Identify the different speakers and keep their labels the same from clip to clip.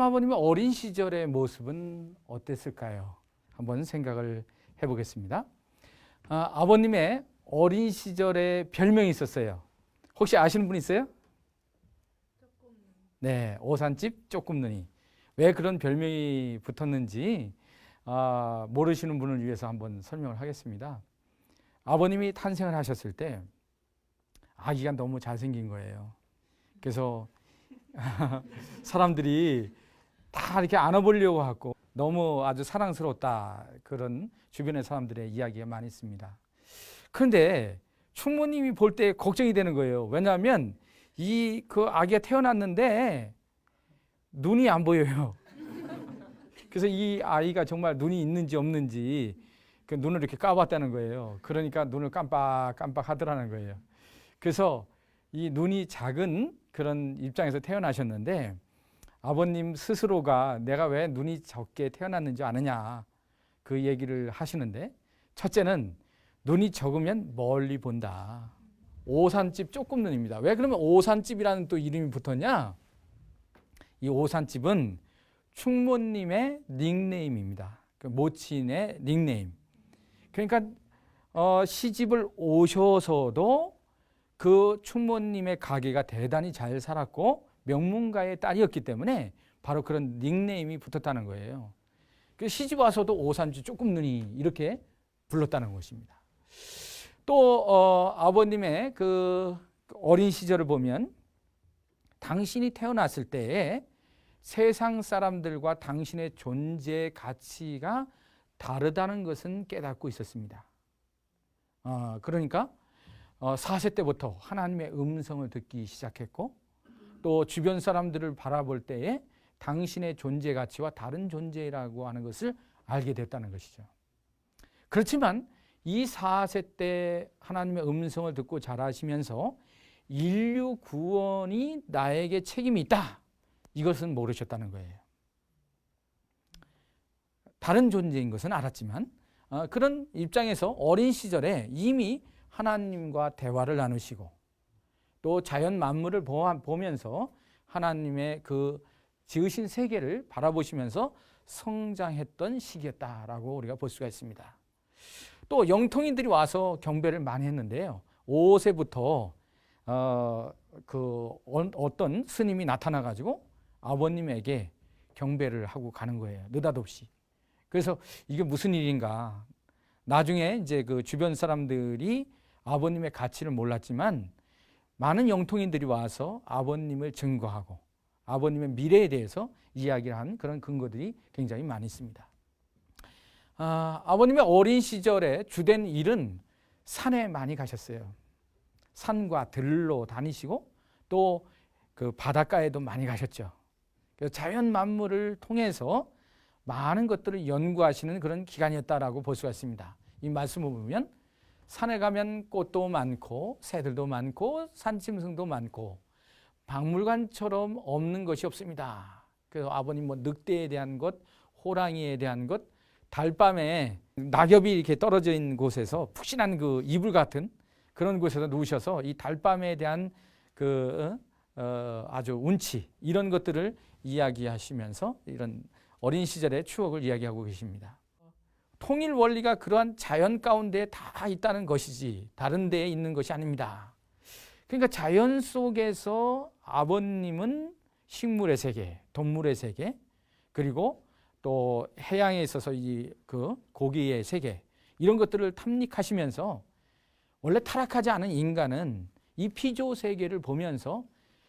Speaker 1: 하나님 아버님의 어린 시절의 모습은 어땠을까요? 한번 생각을 해보겠습니다. 아, 아버님의 어린 시절에 별명이 있었어요. 혹시 아시는 분 있어요? 네, 오산집 쪼끔눈이. 왜 그런 별명이 붙었는지 아, 모르시는 분을 위해서 한번 설명을 하겠습니다. 아버님이 탄생을 하셨을 때 아기가 너무 잘생긴 거예요. 그래서 사람들이 다 이렇게 안아보려고 하고 너무 아주 사랑스럽다 그런 주변의 사람들의 이야기가 많이 있습니다. 그런데 충모님이 볼 때 걱정이 되는 거예요. 왜냐하면 이 그 아기가 태어났는데 눈이 안 보여요. 그래서 이 아이가 정말 눈이 있는지 없는지 그 눈을 이렇게 까봤다는 거예요. 그러니까 눈을 깜빡깜빡 하더라는 거예요. 그래서 이 눈이 작은 그런 입장에서 태어나셨는데 아버님 스스로가 내가 왜 눈이 적게 태어났는지 아느냐 그 얘기를 하시는데 첫째는 눈이 적으면 멀리 본다. 오산집 조금 눈입니다. 왜 그러면 오산집이라는 또 이름이 붙었냐? 이 오산집은 충모님의 닉네임입니다. 그 모친의 닉네임. 그러니까 어, 시집을 오셔서도 그 충모님의 가게가 대단히 잘 살았고 명문가의 딸이었기 때문에 바로 그런 닉네임이 붙었다는 거예요. 그 시집 와서도 오산주 조금 눈이 이렇게 불렀다는 것입니다. 또 어, 아버님의 그 어린 시절을 보면 당신이 태어났을 때에 세상 사람들과 당신의 존재 가치가 다르다는 것은 깨닫고 있었습니다. 어, 그러니까 어, 4세 때부터 하나님의 음성을 듣기 시작했고 또 주변 사람들을 바라볼 때에 당신의 존재 가치와 다른 존재라고 하는 것을 알게 됐다는 것이죠. 그렇지만 이 4세 때 하나님의 음성을 듣고 자라시면서 인류 구원이 나에게 책임이 있다. 이것은 모르셨다는 거예요. 다른 존재인 것은 알았지만 어, 그런 입장에서 어린 시절에 이미 하나님과 대화를 나누시고 또 자연 만물을 보면서 하나님의 그 지으신 세계를 바라보시면서 성장했던 시기였다라고 우리가 볼 수가 있습니다. 또 영통인들이 와서 경배를 많이 했는데요. 5세부터 어, 그 어떤 스님이 나타나 가지고 아버님에게 경배를 하고 가는 거예요. 느닷없이. 그래서 이게 무슨 일인가? 나중에 이제 그 주변 사람들이 아버님의 가치를 몰랐지만 많은 영통인들이 와서 아버님을 증거하고 아버님의 미래에 대해서 이야기를 한 그런 근거들이 굉장히 많이 있습니다. 아, 아버님의 어린 시절에 주된 일은 산에 많이 가셨어요. 산과 들로 다니시고 또 그 바닷가에도 많이 가셨죠. 자연 만물을 통해서 많은 것들을 연구하시는 그런 기간이었다라고 볼 수가 있습니다. 이 말씀을 보면 산에 가면 꽃도 많고 새들도 많고 산짐승도 많고 박물관처럼 없는 것이 없습니다. 그래서 아버님 뭐 늑대에 대한 것, 호랑이에 대한 것, 달밤에 낙엽이 이렇게 떨어져 있는 곳에서 푹신한 그 이불 같은 그런 곳에서 누우셔서 이 달밤에 대한 그 어, 어 아주 운치 이런 것들을 이야기하시면서 이런 어린 시절의 추억을 이야기하고 계십니다. 통일 원리가 그러한 자연 가운데 다 있다는 것이지 다른 데에 있는 것이 아닙니다. 그러니까 자연 속에서 아버님은 식물의 세계, 동물의 세계, 그리고 또 해양에 있어서 이 그 고기의 세계 이런 것들을 탐닉하시면서 원래 타락하지 않은 인간은 이 피조 세계를 보면서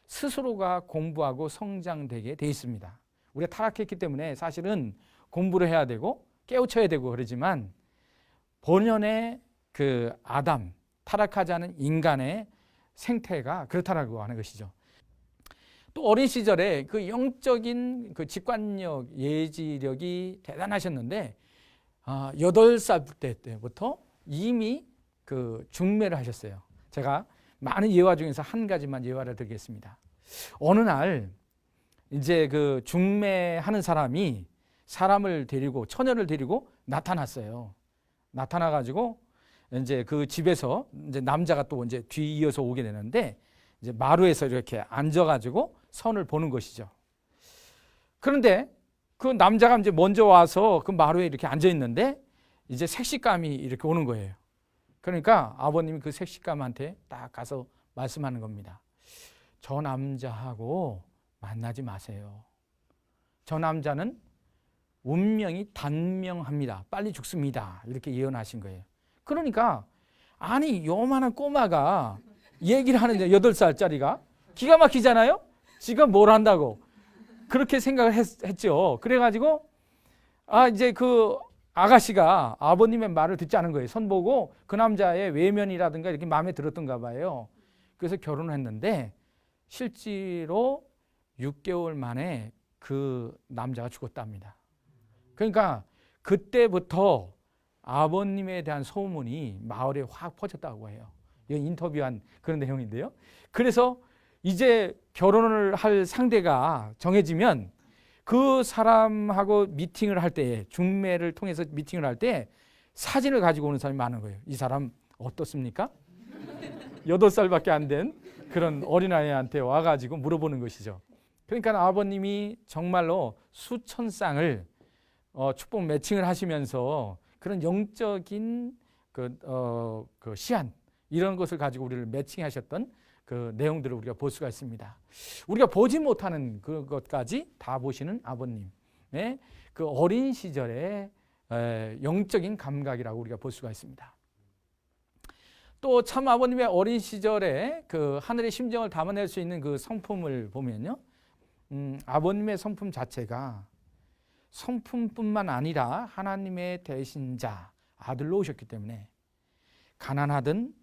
Speaker 1: 스스로가 공부하고 성장되게 돼 있습니다. 우리가 타락했기 때문에 사실은 공부를 해야 되고 깨우쳐야 되고 그러지만 본연의 그 아담 타락하지 않은 인간의 생태가 그렇다라고 하는 것이죠. 또 어린 시절에 그 영적인 그 직관력, 예지력이 대단하셨는데 아, 8살 때부터 이미 그 중매를 하셨어요. 제가 많은 예화 중에서 한 가지만 예화를 드리겠습니다. 어느 날 이제 그 중매하는 사람이 사람을 데리고 처녀를 데리고 나타났어요. 나타나 가지고 이제 그 집에서 이제 남자가 또 이제 뒤 이어서 오게 되는데 이제 마루에서 이렇게 앉아 가지고 선을 보는 것이죠. 그런데 그 남자가 이제 먼저 와서 그 마루에 이렇게 앉아 있는데 이제 색시감이 이렇게 오는 거예요. 그러니까 아버님이 그 색시감한테 딱 가서 말씀하는 겁니다. 저 남자하고 만나지 마세요. 저 남자는 운명이 단명합니다. 빨리 죽습니다. 이렇게 예언하신 거예요. 그러니까 아니 요만한 꼬마가 얘기를 하는데 여덟 살짜리가 기가 막히잖아요. 지가 뭘 한다고 그렇게 생각을 했, 했죠. 그래가지고 아 이제 그 아가씨가 아버님의 말을 듣지 않은 거예요. 선 보고 그 남자의 외면이라든가 이렇게 마음에 들었던가 봐요. 그래서 결혼을 했는데 실제로 6개월 만에 그 남자가 죽었답니다. 그러니까 그때부터 아버님에 대한 소문이 마을에 확 퍼졌다고 해요. 이 인터뷰한 그런 내용인데요. 그래서 이제 결혼을 할 상대가 정해지면 그 사람하고 미팅을 할 때, 중매를 통해서 미팅을 할 때 사진을 가지고 오는 사람이 많은 거예요. 이 사람 어떻습니까? 여덟 살밖에 안 된 그런 어린아이한테 와가지고 물어보는 것이죠. 그러니까 아버님이 정말로 수천 쌍을 어, 축복 매칭을 하시면서 그런 영적인 그, 어, 그 시한 이런 것을 가지고 우리를 매칭하셨던 그 내용들을 우리가 볼 수가 있습니다. 우리가 보지 못하는 그것까지 다 보시는 아버님의 그 어린 시절의 영적인 감각이라고 우리가 볼 수가 있습니다. 또 참 아버님의 어린 시절에 그 하늘의 심정을 담아낼 수 있는 그 성품을 보면요. 음, 아버님의 성품 자체가 성품뿐만 아니라 하나님의 대신자 아들로 오셨기 때문에 가난하든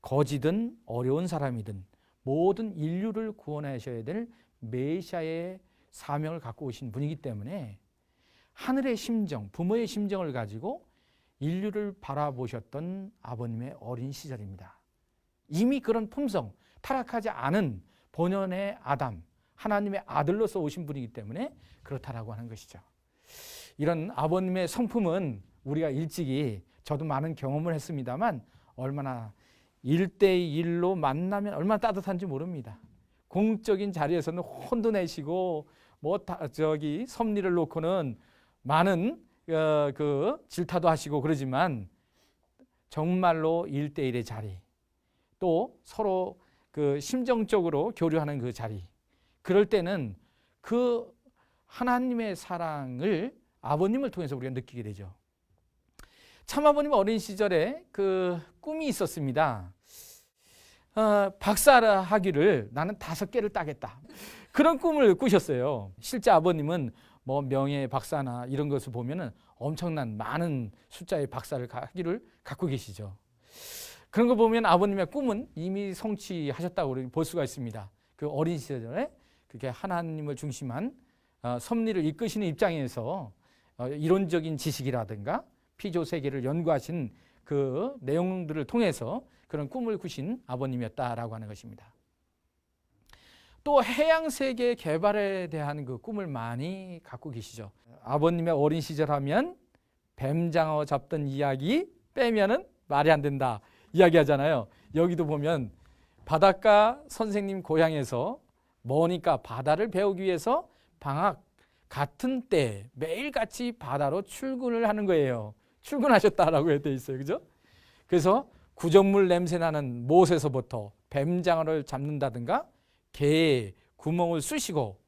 Speaker 1: 거지든 어려운 사람이든 모든 인류를 구원하셔야 될 메시아의 사명을 갖고 오신 분이기 때문에 하늘의 심정, 부모의 심정을 가지고 인류를 바라보셨던 아버님의 어린 시절입니다. 이미 그런 품성, 타락하지 않은 본연의 아담, 하나님의 아들로서 오신 분이기 때문에 그렇다라고 하는 것이죠. 이런 아버님의 성품은 우리가 일찍이 저도 많은 경험을 했습니다만 얼마나 일대일로 만나면 얼마나 따뜻한지 모릅니다. 공적인 자리에서는 혼도 내시고 뭐 다, 저기 섭리를 놓고는 많은 어, 그 질타도 하시고 그러지만 정말로 일대일의 자리 또 서로 그 심정적으로 교류하는 그 자리 그럴 때는 그 하나님의 사랑을 아버님을 통해서 우리가 느끼게 되죠. 참 아버님 어린 시절에 그 꿈이 있었습니다. 어, 박사를 하기를 나는 다섯 개를 따겠다. 그런 꿈을 꾸셨어요. 실제 아버님은 뭐 명예 박사나 이런 것을 보면은 엄청난 많은 숫자의 박사를 하기를 갖고 계시죠. 그런 거 보면 아버님의 꿈은 이미 성취하셨다고 볼 수가 있습니다. 그 어린 시절에 그렇게 하나님을 중심한 어, 섭리를 이끄시는 입장에서 어, 이론적인 지식이라든가 피조 세계를 연구하신 그 내용들을 통해서 그런 꿈을 꾸신 아버님이었다라고 하는 것입니다. 또 해양 세계 개발에 대한 그 꿈을 많이 갖고 계시죠. 아버님의 어린 시절 하면 뱀장어 잡던 이야기 빼면은 말이 안 된다 이야기 하잖아요. 여기도 보면 바닷가 선생님 고향에서 머니까 바다를 배우기 위해서 방학 같은 때 매일같이 바다로 출근을 하는 거예요. 출근하셨다라고 되어 있어요. 그죠? 그래서 구정물 냄새 나는 못에서부터 뱀장어를 잡는다든가 개에 구멍을 쑤시고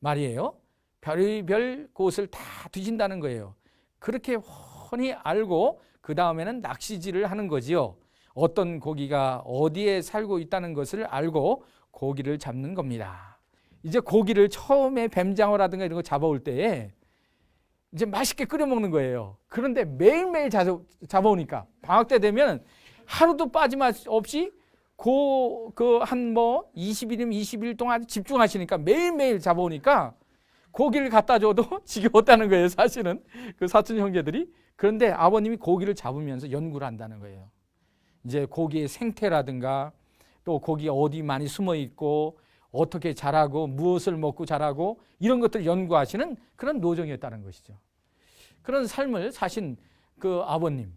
Speaker 1: 말이에요. 별별 곳을 다 뒤진다는 거예요. 그렇게 훤히 알고 그 다음에는 낚시질을 하는 거지요. 어떤 고기가 어디에 살고 있다는 것을 알고 고기를 잡는 겁니다. 이제 고기를 처음에 뱀장어라든가 이런 거 잡아올 때에 이제 맛있게 끓여 먹는 거예요. 그런데 매일매일 잡아오니까 방학 때 되면 하루도 빠짐없이 그한 뭐 20일이면 20일 동안 집중하시니까 매일매일 잡아오니까 고기를 갖다 줘도 지겨웠다는 거예요, 사실은. 그 사촌 형제들이. 그런데 아버님이 고기를 잡으면서 연구를 한다는 거예요. 이제 고기의 생태라든가 또 고기 어디 많이 숨어 있고 어떻게 자라고 무엇을 먹고 자라고 이런 것들을 연구하시는 그런 노정이었다는 것이죠. 그런 삶을 사신 그 아버님.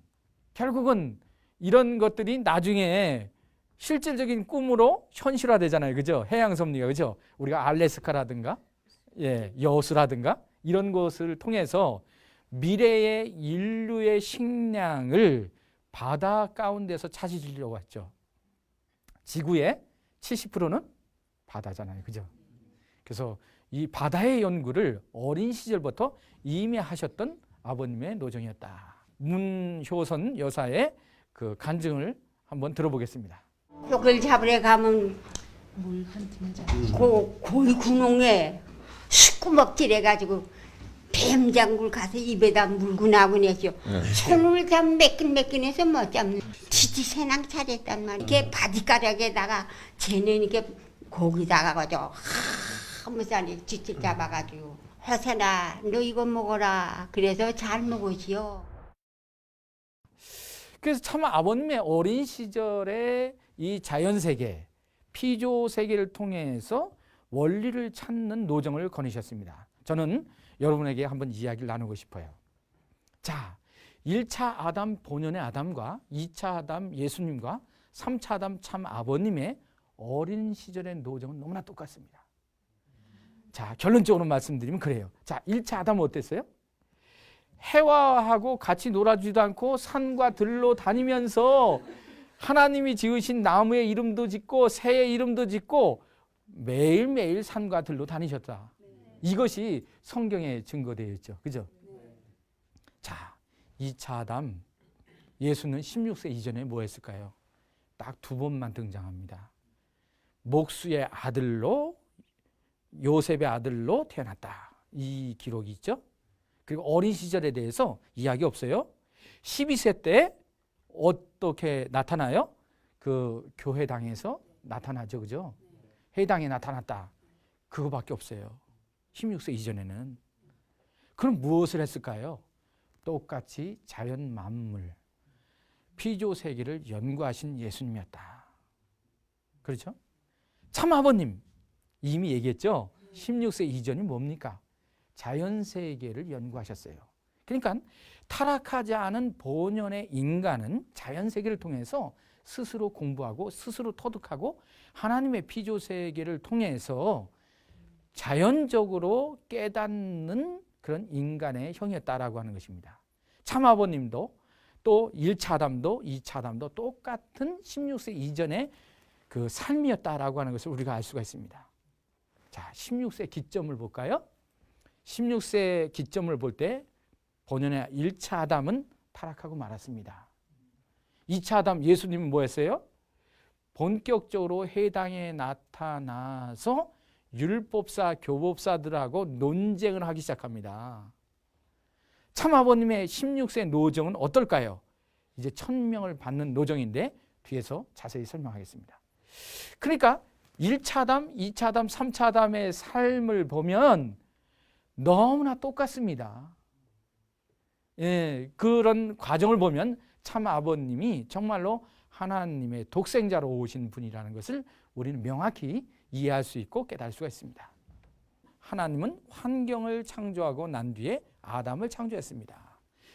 Speaker 1: 결국은 이런 것들이 나중에 실질적인 꿈으로 현실화되잖아요. 그죠? 해양 섭리가 그죠? 우리가 알래스카라든가 예, 여수라든가 이런 곳을 통해서 미래의 인류의 식량을 바다 가운데서 찾으려고 했죠. 지구의 70%는 바다잖아요. 그죠? 그래서 이 바다의 연구를 어린 시절부터 이미 하셨던 아버님의 노정이었다. 문효선 여사의 그 간증을 한번 들어보겠습니다.
Speaker 2: 쪽을 잡으러 가면. 고, 고이 구멍에 식구먹질 해가지고 뱀장굴 가서 입에다 물고 나고 내죠. 손을 잡 매끈매끈해서 못 잡는. 지지 새낭 차렸단 말이야. 이게 바디가락에다가 쟤는 이게 고기다가 가지고 한무살이 지질 잡아가지고 화산아 너 이거 먹어라. 그래서 잘 먹으시오.
Speaker 1: 그래서 참 아버님의 어린 시절에 이 자연 세계, 피조 세계를 통해서 원리를 찾는 노정을 거니셨습니다. 저는 여러분에게 한번 이야기를 나누고 싶어요. 자, 1차 아담 본연의 아담과 2차 아담 예수님과 3차 아담 참 아버님의 어린 시절의 노정은 너무나 똑같습니다. 자, 결론적으로 말씀드리면 그래요. 자, 1차 아담은 어땠어요? 해와하고 같이 놀아주지도 않고 산과 들로 다니면서 하나님이 지으신 나무의 이름도 짓고 새의 이름도 짓고 매일매일 산과 들로 다니셨다. 이것이 성경에 증거되어 있죠. 그죠? 자, 2차 아담. 예수는 16세 이전에 뭐 했을까요? 딱 두 번만 등장합니다. 목수의 아들로 요셉의 아들로 태어났다. 이 기록이 있죠. 그리고 어린 시절에 대해서 이야기 없어요. 12세 때 어떻게 나타나요? 그 교회당에서 나타나죠. 그죠? 회당에 나타났다. 그거밖에 없어요. 16세 이전에는. 그럼 무엇을 했을까요? 똑같이 자연 만물, 피조 세계를 연구하신 예수님이었다. 그렇죠? 참 아버님 이미 얘기했죠. 16세 이전이 뭡니까? 자연 세계를 연구하셨어요. 그러니까 타락하지 않은 본연의 인간은 자연 세계를 통해서 스스로 공부하고 스스로 터득하고 하나님의 피조 세계를 통해서 자연적으로 깨닫는 그런 인간의 형이었다라고 하는 것입니다. 참 아버님도 또 1차 아담도 2차 아담도 똑같은 16세 이전의 그 삶이었다라고 하는 것을 우리가 알 수가 있습니다. 자, 16세 기점을 볼까요? 16세 기점을 볼 때 본연의 1차 아담은 타락하고 말았습니다. 2차 아담 예수님은 뭐 했어요? 본격적으로 해당에 나타나서 율법사, 교법사들하고 논쟁을 하기 시작합니다. 참 아버님의 16세 노정은 어떨까요? 이제 천명을 받는 노정인데 뒤에서 자세히 설명하겠습니다. 그러니까 1차 아담, 2차 아담, 3차 아담의 삶을 보면 너무나 똑같습니다. 예, 그런 과정을 보면 참 아버님이 정말로 하나님의 독생자로 오신 분이라는 것을 우리는 명확히 이해할 수 있고 깨달을 수가 있습니다. 하나님은 환경을 창조하고 난 뒤에 아담을 창조했습니다.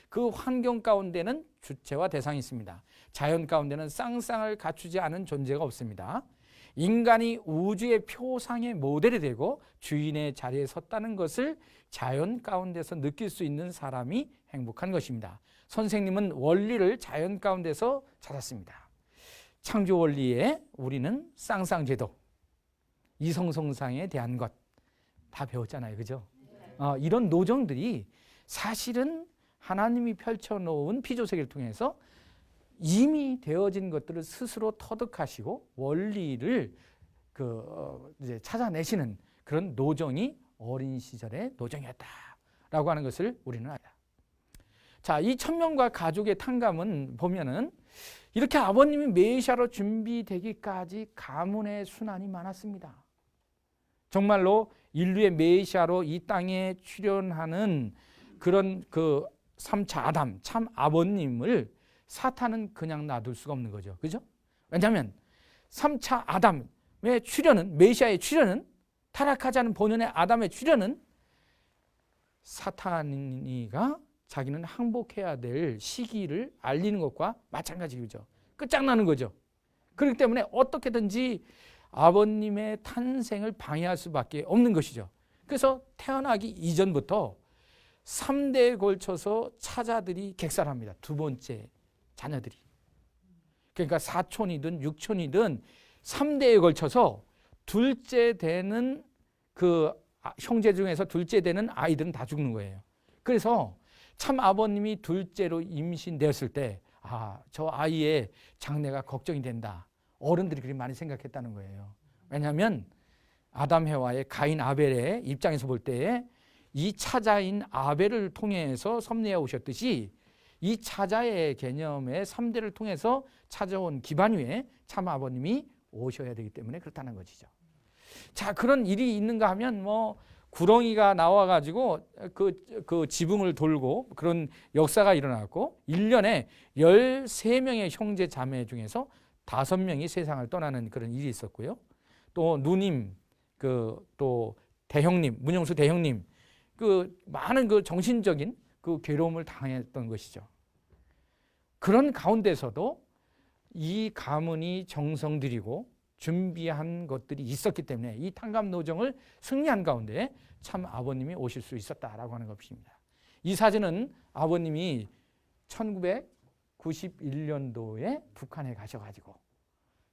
Speaker 1: 그 환경 가운데는 주체와 대상이 있습니다. 자연 가운데는 쌍쌍을 갖추지 않은 존재가 없습니다. 인간이 우주의 표상의 모델이 되고 주인의 자리에 섰다는 것을 자연 가운데서 느낄 수 있는 사람이 행복한 것입니다. 선생님은 원리를 자연 가운데서 찾았습니다. 창조 원리에 우리는 쌍쌍제도, 이성성상에 대한 것 다 배웠잖아요. 그죠? 어, 이런 노정들이 사실은 하나님이 펼쳐놓은 피조세계를 통해서 이미 되어진 것들을 스스로 터득하시고 원리를 그 어, 이제 찾아내시는 그런 노정이 어린 시절의 노정이었다라고 하는 것을 우리는 알다. 자, 이 천명과 가족의 탕감은 보면은 이렇게 아버님이 메시아로 준비되기까지 가문의 순환이 많았습니다. 정말로 인류의 메시아로 이 땅에 출현하는 그런 그 3차 아담, 참 아버님을 사탄은 그냥 놔둘 수가 없는 거죠. 그죠? 왜냐하면 3차 아담의 출현은, 메시아의 출현은, 타락하지 않은 본연의 아담의 출현은 사탄이가 자기는 항복해야 될 시기를 알리는 것과 마찬가지죠. 끝장나는 거죠. 그렇기 때문에 어떻게든지 아버님의 탄생을 방해할 수밖에 없는 것이죠. 그래서 태어나기 이전부터 3대에 걸쳐서 차자들이 객살합니다. 두 번째 자녀들이. 그러니까 사촌이든 육촌이든 3대에 걸쳐서 둘째 되는 그 아- 형제 중에서 둘째 되는 아이들은 다 죽는 거예요. 그래서 참 아버님이 둘째로 임신되었을 때, 아, 저 아이의 장래가 걱정이 된다. 어른들이 그렇게 많이 생각했다는 거예요. 왜냐하면 아담 해와의 가인 아벨의 입장에서 볼 때에 이 차자인 아벨을 통해서 섭리해 오셨듯이 이 차자의 개념의 3대를 통해서 찾아온 기반 위에 참 아버님이 오셔야 되기 때문에 그렇다는 것이죠. 자, 그런 일이 있는가 하면 뭐 구렁이가 나와가지고 그, 그 지붕을 돌고 그런 역사가 일어났고 1년에 13명의 형제 자매 중에서 5명이 세상을 떠나는 그런 일이 있었고요. 또 누님, 그 또 대형님, 문영수 대형님 그 많은 그 정신적인 그 괴로움을 당했던 것이죠. 그런 가운데서도 이 가문이 정성 들이고 준비한 것들이 있었기 때문에 이 탕감 노정을 승리한 가운데 참 아버님이 오실 수 있었다라고 하는 것입니다. 이 사진은 아버님이 1991년도에 북한에 가셔가지고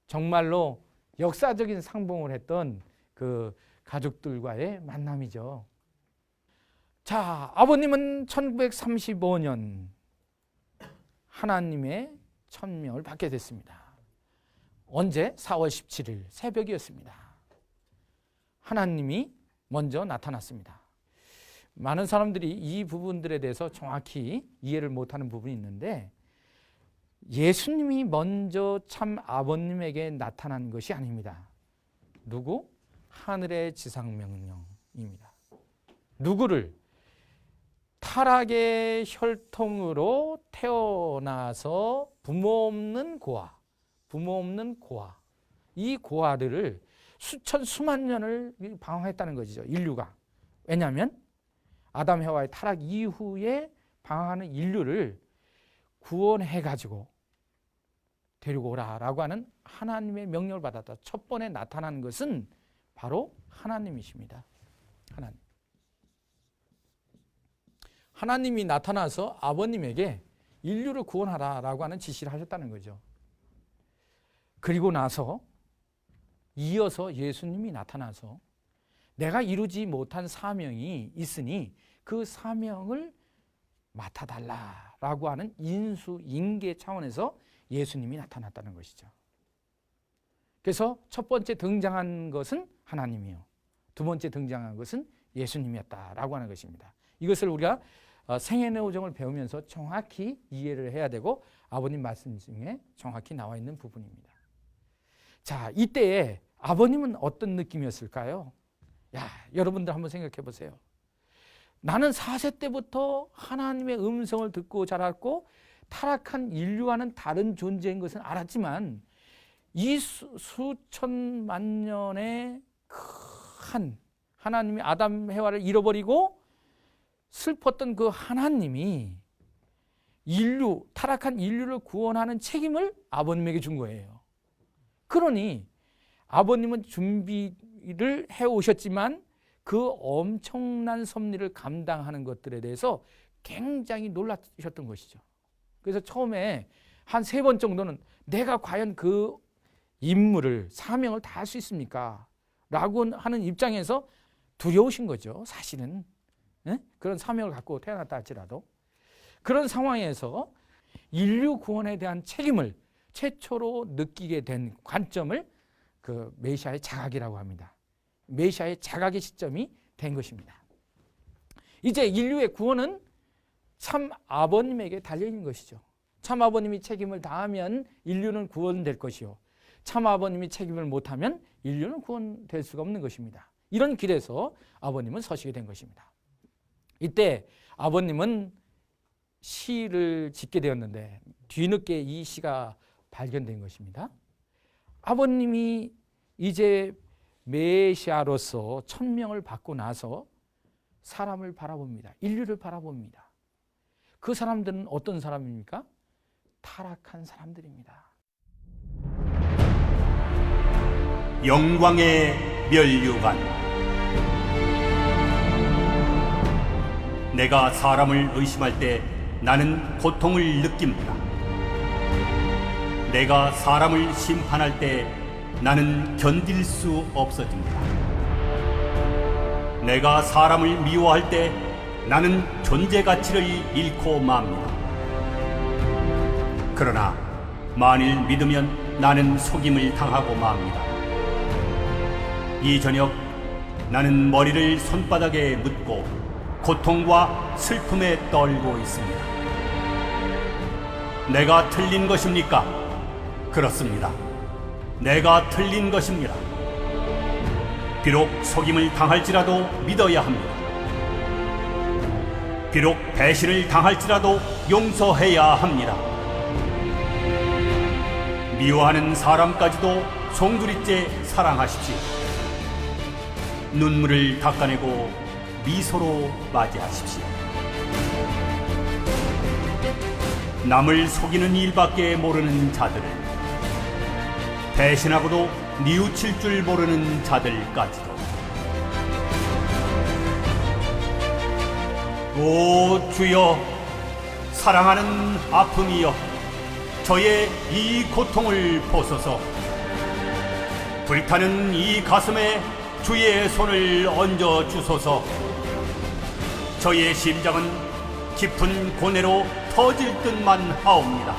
Speaker 1: 정말로 역사적인 상봉을 했던 그 가족들과의 만남이죠. 자, 아버님은 1935년 하나님의 천명을 받게 됐습니다. 언제? 4월 17일 새벽이었습니다. 하나님이 먼저 나타났습니다. 많은 사람들이 이 부분들에 대해서 정확히 이해를 못하는 부분이 있는데 예수님이 먼저 참 아버님에게 나타난 것이 아닙니다. 누구? 하늘의 지상명령입니다. 누구를? 타락의 혈통으로 태어나서 부모 없는 고아, 부모 없는 고아, 이 고아들을 수천 수만 년을 방황했다는 것이죠. 인류가. 왜냐하면 아담 해와의 타락 이후에 방황하는 인류를 구원해 가지고 데리고 오라라고 하는 하나님의 명령을 받았다. 첫 번에 나타나는 것은 바로 하나님이십니다. 하나님. 하나님이 나타나서 아버님에게 인류를 구원하라라고 하는 지시를 하셨다는 거죠. 그리고 나서 이어서 예수님이 나타나서 내가 이루지 못한 사명이 있으니 그 사명을 맡아달라라고 하는 인수 인계 차원에서 예수님이 나타났다는 것이죠. 그래서 첫 번째 등장한 것은 하나님이요. 두 번째 등장한 것은 예수님이었다라고 하는 것입니다. 이것을 우리가 어, 생애의 오정을 배우면서 정확히 이해를 해야 되고 아버님 말씀 중에 정확히 나와 있는 부분입니다. 자, 이때에 아버님은 어떤 느낌이었을까요? 야, 여러분들 한번 생각해 보세요. 나는 4세 때부터 하나님의 음성을 듣고 자랐고 타락한 인류와는 다른 존재인 것은 알았지만 이 수, 수천만 년의 큰 하나님이 아담 해와를 잃어버리고 슬펐던 그 하나님이 인류 타락한 인류를 구원하는 책임을 아버님에게 준 거예요. 그러니 아버님은 준비를 해 오셨지만 그 엄청난 섭리를 감당하는 것들에 대해서 굉장히 놀라셨던 것이죠. 그래서 처음에 한 세 번 정도는 내가 과연 그 임무를 사명을 다 할 수 있습니까? 라고 하는 입장에서 두려우신 거죠. 사실은 네? 그런 사명을 갖고 태어났다 할지라도 그런 상황에서 인류 구원에 대한 책임을 최초로 느끼게 된 관점을 그 메시아의 자각이라고 합니다. 메시아의 자각의 시점이 된 것입니다. 이제 인류의 구원은 참 아버님에게 달려 있는 것이죠. 참 아버님이 책임을 다하면 인류는 구원될 것이요. 참 아버님이 책임을 못하면 인류는 구원될 수가 없는 것입니다. 이런 길에서 아버님은 서시게 된 것입니다. 이때 아버님은 시를 짓게 되었는데 뒤늦게 이 시가 발견된 것입니다. 아버님이 이제 메시아로서 천명을 받고 나서 사람을 바라봅니다. 인류를 바라봅니다. 그 사람들은 어떤 사람입니까? 타락한 사람들입니다.
Speaker 3: 영광의 면류관 내가 사람을 의심할 때 나는 고통을 느낍니다. 내가 사람을 심판할 때 나는 견딜 수 없어집니다. 내가 사람을 미워할 때 나는 존재 가치를 잃고 맙니다. 그러나 만일 믿으면 나는 속임을 당하고 맙니다. 이 저녁 나는 머리를 손바닥에 묻고 고통과 슬픔에 떨고 있습니다. 내가 틀린 것입니까? 그렇습니다. 내가 틀린 것입니다. 비록 속임을 당할지라도 믿어야 합니다. 비록 배신을 당할지라도 용서해야 합니다. 미워하는 사람까지도 송두리째 사랑하십시오. 눈물을 닦아내고 미소로 맞이하십시오. 남을 속이는 일밖에 모르는 자들을 배신하고도 뉘우칠 줄 모르는 자들까지도. 오 주여 사랑하는 아픔이여 저의 이 고통을 보소서. 불타는 이 가슴에 주의 손을 얹어 주소서 저의 심장은 깊은 고뇌로 터질 듯만 하옵니다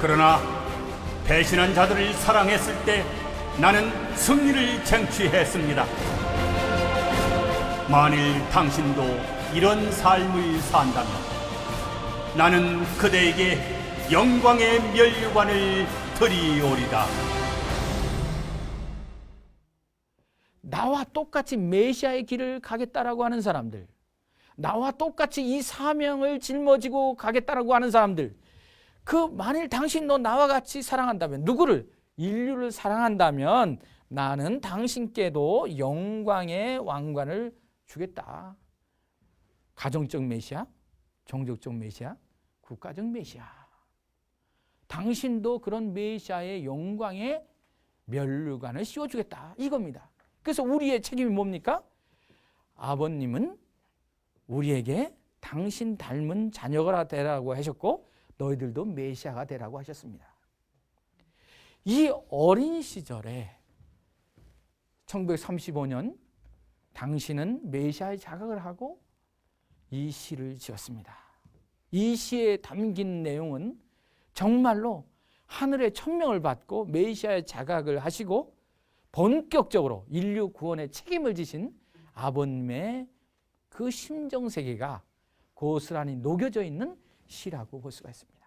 Speaker 3: 그러나 배신한 자들을 사랑했을 때 나는 승리를 쟁취했습니다 만일 당신도 이런 삶을 산다면 나는 그대에게 영광의 멸류관을 드리오리다.
Speaker 1: 나와 똑같이 메시아의 길을 가겠다라고 하는 사람들, 나와 똑같이 이 사명을 짊어지고 가겠다라고 하는 사람들, 그 만일 당신도 나와 같이 사랑한다면 누구를 인류를 사랑한다면 나는 당신께도 영광의 왕관을 주겠다. 가정적 메시아, 종족적 메시아, 국가적 메시아. 당신도 그런 메시아의 영광의 멸류관을 씌워주겠다. 이겁니다. 그래서 우리의 책임이 뭡니까? 아버님은 우리에게 당신 닮은 자녀가 되라고 하셨고 너희들도 메시아가 되라고 하셨습니다. 이 어린 시절에 1935년 당신은 메시아의 자각을 하고 이 시를 지었습니다. 이 시에 담긴 내용은 정말로 하늘의 천명을 받고 메시아의 자각을 하시고 본격적으로 인류 구원의 책임을 지신 아버님의 그 심정 세계가 고스란히 녹여져 있는 시라고 볼 수가 있습니다.